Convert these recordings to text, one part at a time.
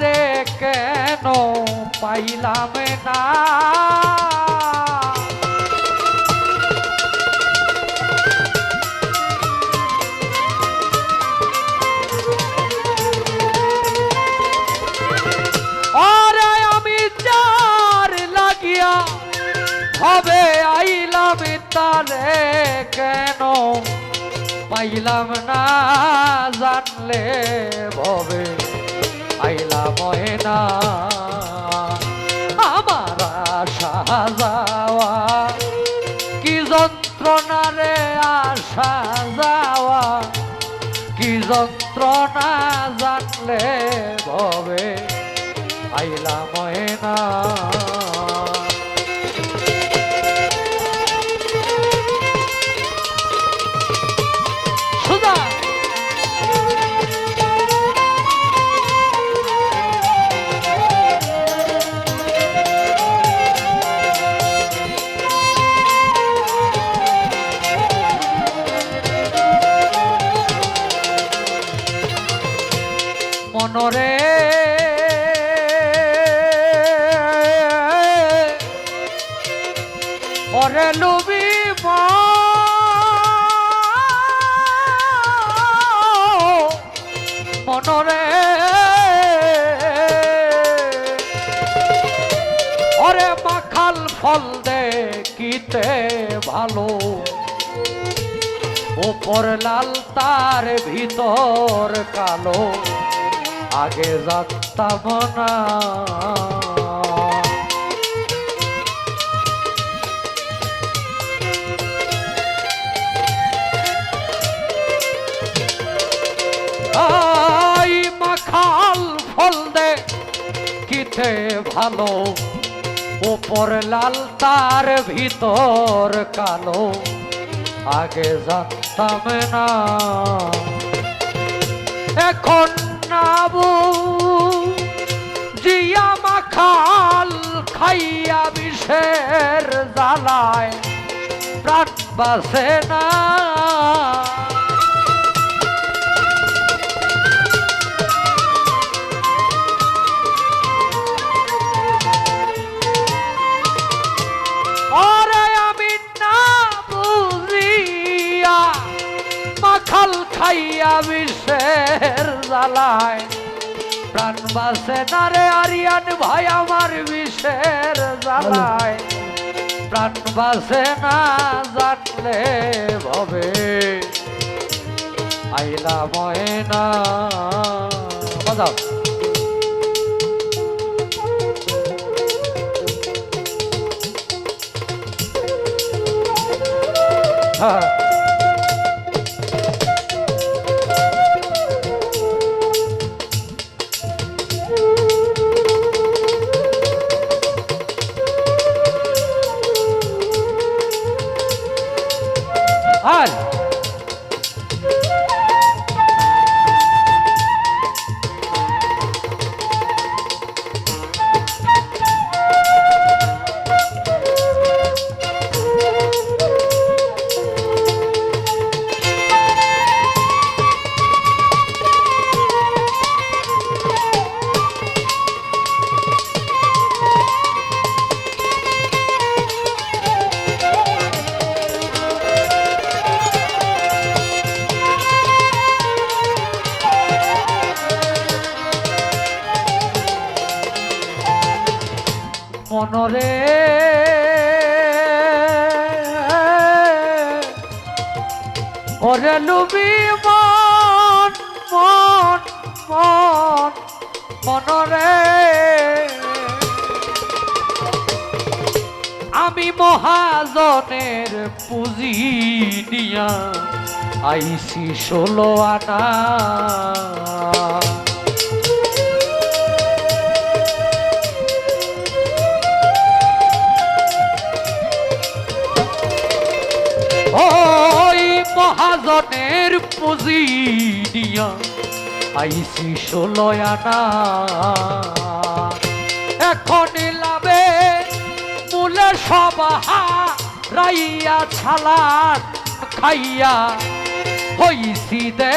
রে কেন? পাইলাম না। হবে আইলাম তারে কেন? পাইলাম না জানলে ভবে। আইলাম ময়না। আমার আশা যাওয়া, কি যন্ত্রণা রে আশা যাওয়া? কি যন্ত্রণা জানলে ভবে? আইলা না লুবি মনরে। ওরে মাখাল ফল দে কিতে ভালো। উপর লাল তার ভিতর কালো। আগে যাত্তাম না কিতে ভালো, উপর লাল তার, ভিতর কালো। আগে জানতাম না। এখন নাবু জিয়া মাখাল খাইয়া বিষের জ্বালায়, প্রাণ বাসে না। বিষের জ্বালায় প্রাণ বাসে না রে আরিয়ান ভাই আমার বিষের জ্বালায় প্রাণ বাসে না জানলে ভবে। আইলা ময়না। বাজাও। হ্যাঁ। মনরে। ওরে লুবি মন মন মন মনরে। আমি মহাজনের পুঁজি নিয়া আইসি ষোলো আনা। মহাজনের পুঁজি দিয়া আইসি ষোলো আনা এখন লাভে মূলে সবাহা, রাইয়া ছালার খাইয়া হইসি দে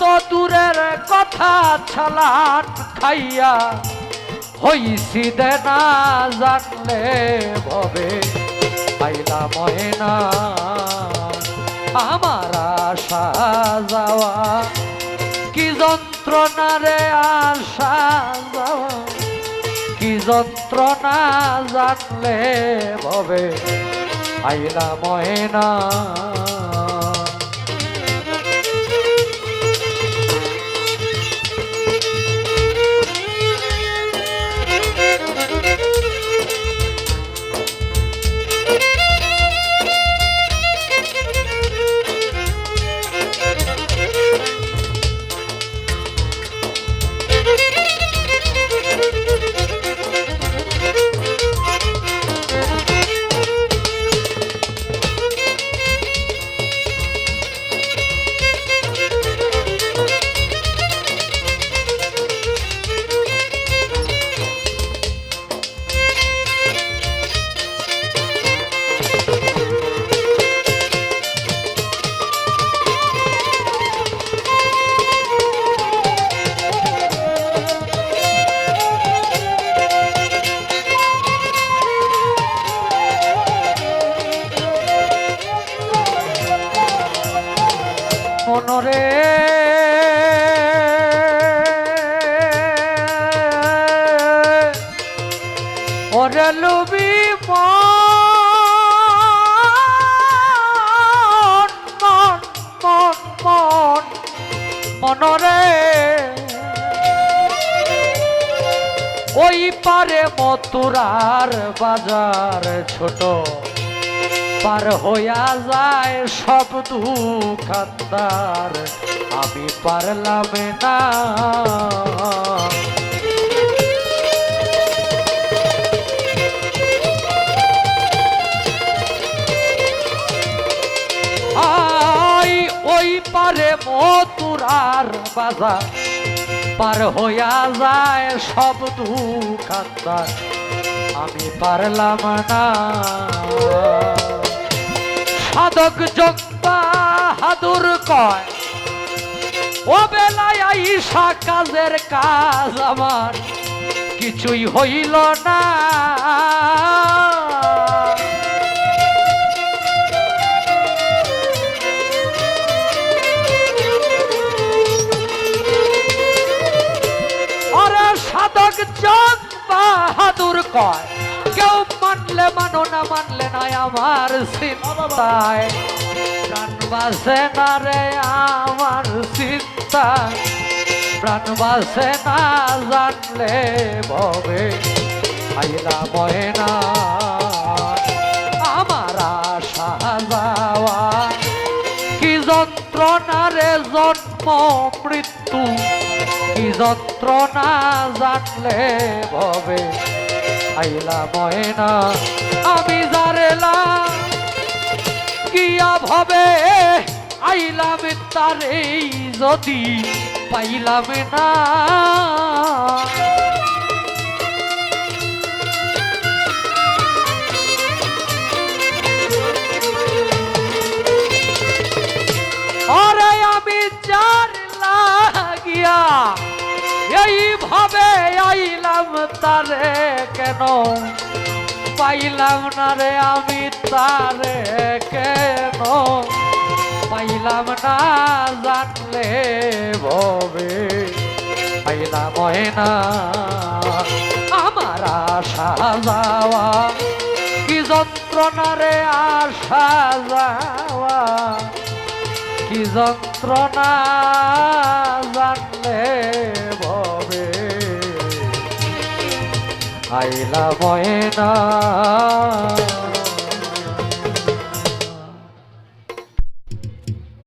তো দূরের কথা ছালান খাইয়া হইছি দে না জানলে ভবে, পাইলা ময়না। আমার আশা যাওয়া, কি যন্ত্রণা রে আশা যাওয়া, কি যন্ত্রণা জানলে ভবে আইলা ময়না। ওরে লুবি মন মন মন মন, মনরে। ওই পারে মতুরার বাজার ছোট, পার হইয়া যায় সব দুখান্দার আমি পারলাম না। পারে মতুরার বাজার, পার হইয়া যায় সব দুখান্দার আমি পারলাম না। সাধক যোগ হাদুর কয়, ও বেলায় আইসা কাজের কাজ আমার, কিছুই হইল না। কয়? কেউ মানলে মানো না, মানলে নাই আমার চিন্তায়। প্রাণ বাসে না রে আমার চিন্তা প্রাণ বাসে না জানলে ভবে আইলা ময়না। আমার আশা যাওয়া, কি যন্ত্রণা রে জন্ম মৃত্যু? কি যন্ত্রণা জানলে ভবে আইলা ময়না, আমি জারেলা কিয়া ভবে আইলাম তারে যদি পাইলাম না। আরে আমি যার লাগিয়া আইলাম তারে কেন? পাইলাম না রে আমি তারে কেন? পাইলাম না জানলে ভবে। পাইলাম না আমার আশা যাওয়া। কি যন্ত্রণা রে আশা যাওয়া। কি যন্ত্রণা জানলে আইলা ময়না।